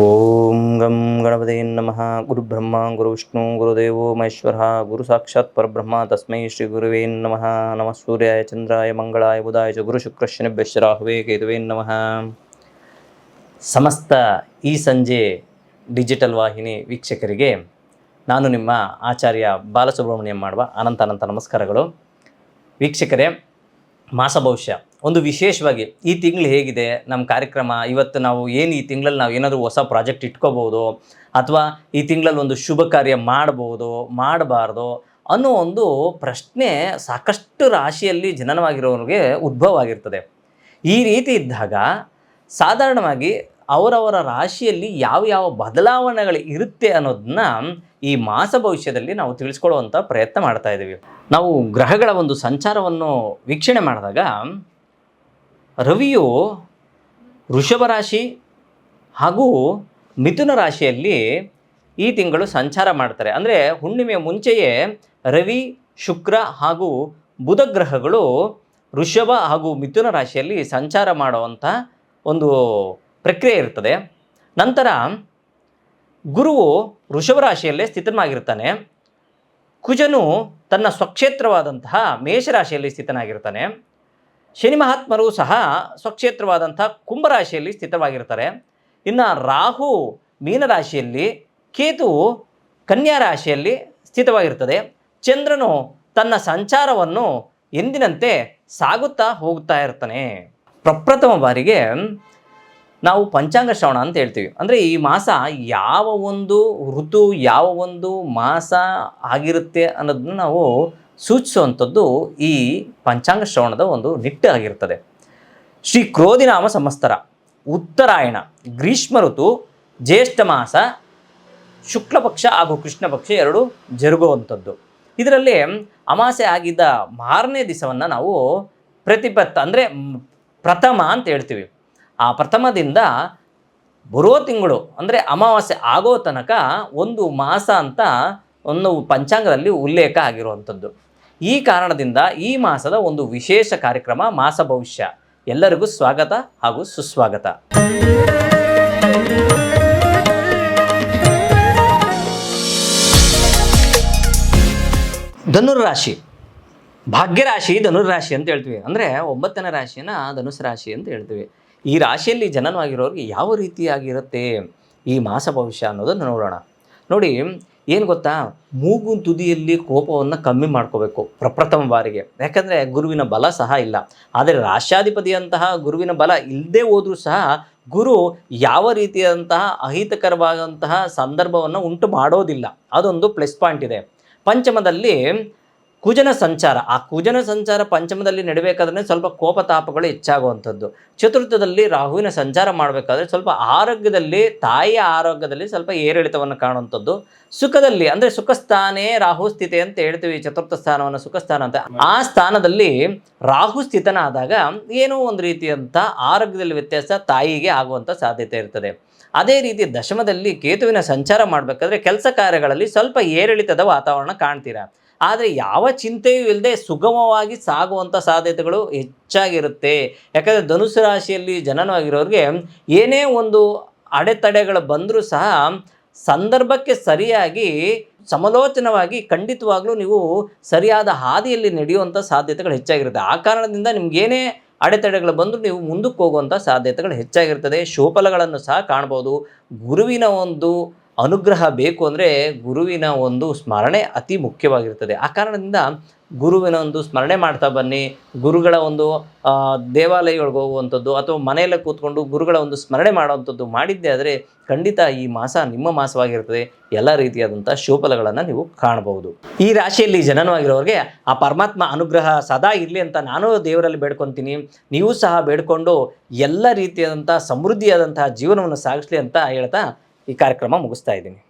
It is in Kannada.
ಓಂ ಗಂ ಗಣಪತಿ ನಮಃ ಗುರುಬ್ರಹ್ಮ ಗುರುವಿಷ್ಣು ಗುರು ವಿಷ್ಣು ಗುರುದೇವೋ ಮಹೇಶ್ವರ ಗುರು ಸಾಕ್ಷಾತ್ ಪರಬ್ರಹ್ಮ ತಸ್ಮೈ ಶ್ರೀ ಗುರುವೇ ನಮಃ ನಮಃ ಸೂರ್ಯಾಯ ಚಂದ್ರಾಯ ಮಂಗಳಾಯ ಬುಧಾಯ ಚ ಗುರು ಶುಕ್ರ ಶನಿಭ್ಯಶ್ಚ ರಾಹುವೇ ಕೇತುವೇ ನಮಃ ಸಮಸ್ತ ಈ ಸಂಜೆ ಡಿಜಿಟಲ್ ವಾಹಿನಿ ವೀಕ್ಷಕರಿಗೆ ನಾನು ನಿಮ್ಮ ಆಚಾರ್ಯ ಬಾಲಸುಬ್ರಹ್ಮಣ್ಯಂ ಮಾಡುವ ಅನಂತ ಅನಂತ ನಮಸ್ಕಾರಗಳು. ವೀಕ್ಷಕರೇ, ಮಾಸ ಭವಿಷ್ಯ. ಒಂದು ವಿಶೇಷವಾಗಿ ಈ ತಿಂಗಳು ಹೇಗಿದೆ ನಮ್ಮ ಕಾರ್ಯಕ್ರಮ, ಇವತ್ತು ನಾವು ಏನು ಈ ತಿಂಗಳಲ್ಲಿ ನಾವು ಏನಾದರೂ ಹೊಸ ಪ್ರಾಜೆಕ್ಟ್ ಇಟ್ಕೋಬೋದು ಅಥವಾ ಈ ತಿಂಗಳಲ್ಲಿ ಒಂದು ಶುಭ ಕಾರ್ಯ ಮಾಡ್ಬೋದು ಮಾಡಬಾರ್ದು ಅನ್ನೋ ಒಂದು ಪ್ರಶ್ನೆ ಸಾಕಷ್ಟು ರಾಶಿಯಲ್ಲಿ ಜನನವಾಗಿರೋರಿಗೆ ಉದ್ಭವ ಆಗಿರ್ತದೆ ಈ ರೀತಿ ಇದ್ದಾಗ ಸಾಧಾರಣವಾಗಿ ಅವರವರ ರಾಶಿಯಲ್ಲಿ ಯಾವ ಯಾವ ಬದಲಾವಣೆಗಳು ಇರುತ್ತೆ ಅನ್ನೋದನ್ನ ಈ ಮಾಸ ಭವಿಷ್ಯದಲ್ಲಿ ನಾವು ತಿಳಿಸ್ಕೊಳ್ಳುವಂಥ ಪ್ರಯತ್ನ ಮಾಡ್ತಾ ಇದ್ದೀವಿ ನಾವು ಗ್ರಹಗಳ ಒಂದು ಸಂಚಾರವನ್ನು ವೀಕ್ಷಣೆ ಮಾಡಿದಾಗ ರವಿಯು ವೃಷಭ ರಾಶಿ ಹಾಗೂ ಮಿಥುನ ರಾಶಿಯಲ್ಲಿ ಈ ತಿಂಗಳು ಸಂಚಾರ ಮಾಡ್ತಾರೆ. ಅಂದರೆ ಹುಣ್ಣಿಮೆಯ ಮುಂಚೆಯೇ ರವಿ, ಶುಕ್ರ ಹಾಗೂ ಬುಧ ಗ್ರಹಗಳು ವೃಷಭ ಹಾಗೂ ಮಿಥುನ ರಾಶಿಯಲ್ಲಿ ಸಂಚಾರ ಮಾಡುವಂಥ ಒಂದು ಪ್ರಕ್ರಿಯೆ ಇರ್ತದೆ. ನಂತರ ಗುರುವು ವೃಷಭ ರಾಶಿಯಲ್ಲೇ ಸ್ಥಿತನಾಗಿರ್ತಾನೆ. ಕುಜನು ತನ್ನ ಸ್ವಕ್ಷೇತ್ರವಾದಂತಹ ಮೇಷರಾಶಿಯಲ್ಲಿ ಸ್ಥಿತನಾಗಿರ್ತಾನೆ. ಶನಿ ಮಹಾತ್ಮರು ಸಹ ಸ್ವಕ್ಷೇತ್ರವಾದಂಥ ಕುಂಭರಾಶಿಯಲ್ಲಿ ಸ್ಥಿತವಾಗಿರ್ತಾರೆ ಇನ್ನು ರಾಹು ಮೀನರಾಶಿಯಲ್ಲಿ, ಕೇತು ಕನ್ಯಾ ರಾಶಿಯಲ್ಲಿ ಸ್ಥಿತವಾಗಿರ್ತದೆ ಚಂದ್ರನು ತನ್ನ ಸಂಚಾರವನ್ನು ಎಂದಿನಂತೆ ಸಾಗುತ್ತಾ ಹೋಗುತ್ತಾ ಇರ್ತಾನೆ ಪ್ರಪ್ರಥಮ ಬಾರಿಗೆ ನಾವು ಪಂಚಾಂಗ ಶ್ರವಣ ಅಂತ ಹೇಳ್ತೀವಿ. ಅಂದರೆ ಈ ಮಾಸ ಯಾವ ಒಂದು ಋತು, ಯಾವ ಒಂದು ಮಾಸ ಆಗಿರುತ್ತೆ ಅನ್ನೋದನ್ನ ನಾವು ಸೂಚಿಸುವಂಥದ್ದು ಈ ಪಂಚಾಂಗ ಶ್ರವಣದ ಒಂದು ನಿಟ್ಟು ಆಗಿರ್ತದೆ. ಶ್ರೀ ಕ್ರೋಧಿನಾಮ ಸಮಸ್ತರ, ಉತ್ತರಾಯಣ, ಗ್ರೀಷ್ಮ ಋತು, ಜ್ಯೇಷ್ಠ ಮಾಸ ಶುಕ್ಲ ಪಕ್ಷ ಹಾಗೂ ಕೃಷ್ಣ ಪಕ್ಷ ಎರಡು ಜರುಗುವಂಥದ್ದು. ಇದರಲ್ಲಿ ಅಮಾಸೆ ಆಗಿದ್ದ ಮಾರನೇ ದಿವಸವನ್ನು ನಾವು ಪ್ರತಿಪತ್ತ, ಅಂದರೆ ಪ್ರಥಮ ಅಂತ ಹೇಳ್ತೀವಿ. ಆ ಪ್ರಥಮದಿಂದ ಬರೋ ತಿಂಗಳು, ಅಂದರೆ ಅಮಾವಾಸ್ಯೆ ಆಗೋ ತನಕ ಒಂದು ಮಾಸ ಅಂತ ಒಂದು ಪಂಚಾಂಗದಲ್ಲಿ ಉಲ್ಲೇಖ ಆಗಿರುವಂಥದ್ದು. ಈ ಕಾರಣದಿಂದ ಈ ಮಾಸದ ಒಂದು ವಿಶೇಷ ಕಾರ್ಯಕ್ರಮ ಮಾಸ ಭವಿಷ್ಯ. ಎಲ್ಲರಿಗೂ ಸ್ವಾಗತ ಹಾಗೂ ಸುಸ್ವಾಗತ. ಧನುರ್ರಾಶಿ ಭಾಗ್ಯರಾಶಿ ಧನುರ್ರಾಶಿ ಅಂತ ಹೇಳ್ತೀವಿ. ಅಂದರೆ ಒಂಬತ್ತನೇ ರಾಶಿಯನ್ನು ಧನುಸ್ ರಾಶಿ ಅಂತ ಹೇಳ್ತೀವಿ. ಈ ರಾಶಿಯಲ್ಲಿ ಜನನವಾಗಿರೋರಿಗೆ ಯಾವ ರೀತಿಯಾಗಿರುತ್ತೆ ಈ ಮಾಸ ಭವಿಷ್ಯ ಅನ್ನೋದನ್ನು ನೋಡೋಣ. ನೋಡಿ, ಏನು ಗೊತ್ತಾ? ಮೂಗು ತುದಿಯಲ್ಲಿ ಕೋಪವನ್ನು ಕಮ್ಮಿ ಮಾಡ್ಕೋಬೇಕು ಪ್ರಪ್ರಥಮ ಬಾರಿಗೆ. ಯಾಕಂದರೆ ಗುರುವಿನ ಬಲ ಸಹ ಇಲ್ಲ. ಆದರೆ ರಾಷ್ಟ್ರಾಧಿಪತಿಯಂತಹ ಗುರುವಿನ ಬಲ ಇಲ್ಲದೆ ಹೋದರೂ ಸಹ ಗುರು ಯಾವ ರೀತಿಯಾದಂತಹ ಅಹಿತಕರವಾದಂತಹ ಸಂದರ್ಭವನ್ನು ಉಂಟು ಮಾಡೋದಿಲ್ಲ. ಅದೊಂದು ಪ್ಲಸ್ ಪಾಯಿಂಟ್ ಇದೆ. ಪಂಚಮದಲ್ಲಿ ಕುಜನ ಸಂಚಾರ. ಆ ಕುಜನ ಸಂಚಾರ ಪಂಚಮದಲ್ಲಿ ನಡಬೇಕಾದ್ರೆ ಸ್ವಲ್ಪ ಕೋಪತಾಪಗಳು ಹೆಚ್ಚಾಗುವಂಥದ್ದು. ಚತುರ್ಥದಲ್ಲಿ ರಾಹುವಿನ ಸಂಚಾರ ಮಾಡಬೇಕಾದ್ರೆ ಸ್ವಲ್ಪ ಆರೋಗ್ಯದಲ್ಲಿ, ತಾಯಿಯ ಆರೋಗ್ಯದಲ್ಲಿ ಸ್ವಲ್ಪ ಏರಿಳಿತವನ್ನು ಕಾಣುವಂಥದ್ದು. ಸುಖದಲ್ಲಿ, ಅಂದರೆ ಸುಖಸ್ಥಾನೇ ರಾಹು ಸ್ಥಿತಿ ಅಂತ ಹೇಳ್ತೀವಿ, ಚತುರ್ಥ ಸ್ಥಾನವನ್ನು ಸುಖಸ್ಥಾನ ಅಂತ. ಆ ಸ್ಥಾನದಲ್ಲಿ ರಾಹು ಸ್ಥಿತನಾದಾಗ ಏನೋ ಒಂದು ರೀತಿಯಂಥ ಆರೋಗ್ಯದಲ್ಲಿ ವ್ಯತ್ಯಾಸ ತಾಯಿಗೆ ಆಗುವಂಥ ಸಾಧ್ಯತೆ ಇರ್ತದೆ. ಅದೇ ರೀತಿ ದಶಮದಲ್ಲಿ ಕೇತುವಿನ ಸಂಚಾರ ಮಾಡಬೇಕಾದ್ರೆ ಕೆಲಸ ಕಾರ್ಯಗಳಲ್ಲಿ ಸ್ವಲ್ಪ ಏರಿಳಿತದ ವಾತಾವರಣ ಕಾಣ್ತೀರಾ? ಆದರೆ ಯಾವ ಚಿಂತೆಯೂ ಇಲ್ಲದೆ ಸುಗಮವಾಗಿ ಸಾಗುವಂಥ ಸಾಧ್ಯತೆಗಳು ಹೆಚ್ಚಾಗಿರುತ್ತೆ. ಯಾಕಂದರೆ ಧನುಸು ರಾಶಿಯಲ್ಲಿ ಜನನವಾಗಿರೋರಿಗೆ ಏನೇ ಒಂದು ಅಡೆತಡೆಗಳು ಬಂದರೂ ಸಹ ಸಂದರ್ಭಕ್ಕೆ ಸರಿಯಾಗಿ, ಸಮಲೋಚನವಾಗಿ ಖಂಡಿತವಾಗಲೂ ನೀವು ಸರಿಯಾದ ಹಾದಿಯಲ್ಲಿ ನಡೆಯುವಂಥ ಸಾಧ್ಯತೆಗಳು ಹೆಚ್ಚಾಗಿರುತ್ತೆ. ಆ ಕಾರಣದಿಂದ ನಿಮಗೇನೇ ಅಡೆತಡೆಗಳು ಬಂದರೂ ನೀವು ಮುಂದಕ್ಕೆ ಹೋಗುವಂಥ ಸಾಧ್ಯತೆಗಳು ಹೆಚ್ಚಾಗಿರ್ತದೆ. ಶೋಫಲಗಳನ್ನು ಸಹ ಕಾಣ್ಬೋದು. ಗುರುವಿನ ಒಂದು ಅನುಗ್ರಹ ಬೇಕು ಅಂದರೆ ಗುರುವಿನ ಒಂದು ಸ್ಮರಣೆ ಅತಿ ಮುಖ್ಯವಾಗಿರ್ತದೆ. ಆ ಕಾರಣದಿಂದ ಗುರುವಿನ ಒಂದು ಸ್ಮರಣೆ ಮಾಡ್ತಾ ಬನ್ನಿ. ಗುರುಗಳ ಒಂದು ದೇವಾಲಯಗಳಿಗೆ ಹೋಗುವಂಥದ್ದು ಅಥವಾ ಮನೆಯಲ್ಲೇ ಕೂತ್ಕೊಂಡು ಗುರುಗಳ ಒಂದು ಸ್ಮರಣೆ ಮಾಡುವಂಥದ್ದು ಮಾಡಿದ್ದೆ ಆದರೆ ಖಂಡಿತ ಈ ಮಾಸ ನಿಮ್ಮ ಮಾಸವಾಗಿರ್ತದೆ. ಎಲ್ಲ ರೀತಿಯಾದಂಥ ಶೋಫಲಗಳನ್ನು ನೀವು ಕಾಣಬಹುದು. ಈ ರಾಶಿಯಲ್ಲಿ ಜನನವಾಗಿರೋರಿಗೆ ಆ ಪರಮಾತ್ಮ ಅನುಗ್ರಹ ಸದಾ ಇರಲಿ ಅಂತ ನಾನು ದೇವರಲ್ಲಿ ಬೇಡ್ಕೊತೀನಿ. ನೀವು ಸಹ ಬೇಡ್ಕೊಂಡು ಎಲ್ಲ ರೀತಿಯಾದಂಥ ಸಮೃದ್ಧಿಯಾದಂತಹ ಜೀವನವನ್ನು ಸಾಗಿಸ್ಲಿ ಅಂತ ಹೇಳ್ತಾ ಈ ಕಾರ್ಯಕ್ರಮ ಮುಗಿಸ್ತಾ ಇದ್ದೀನಿ.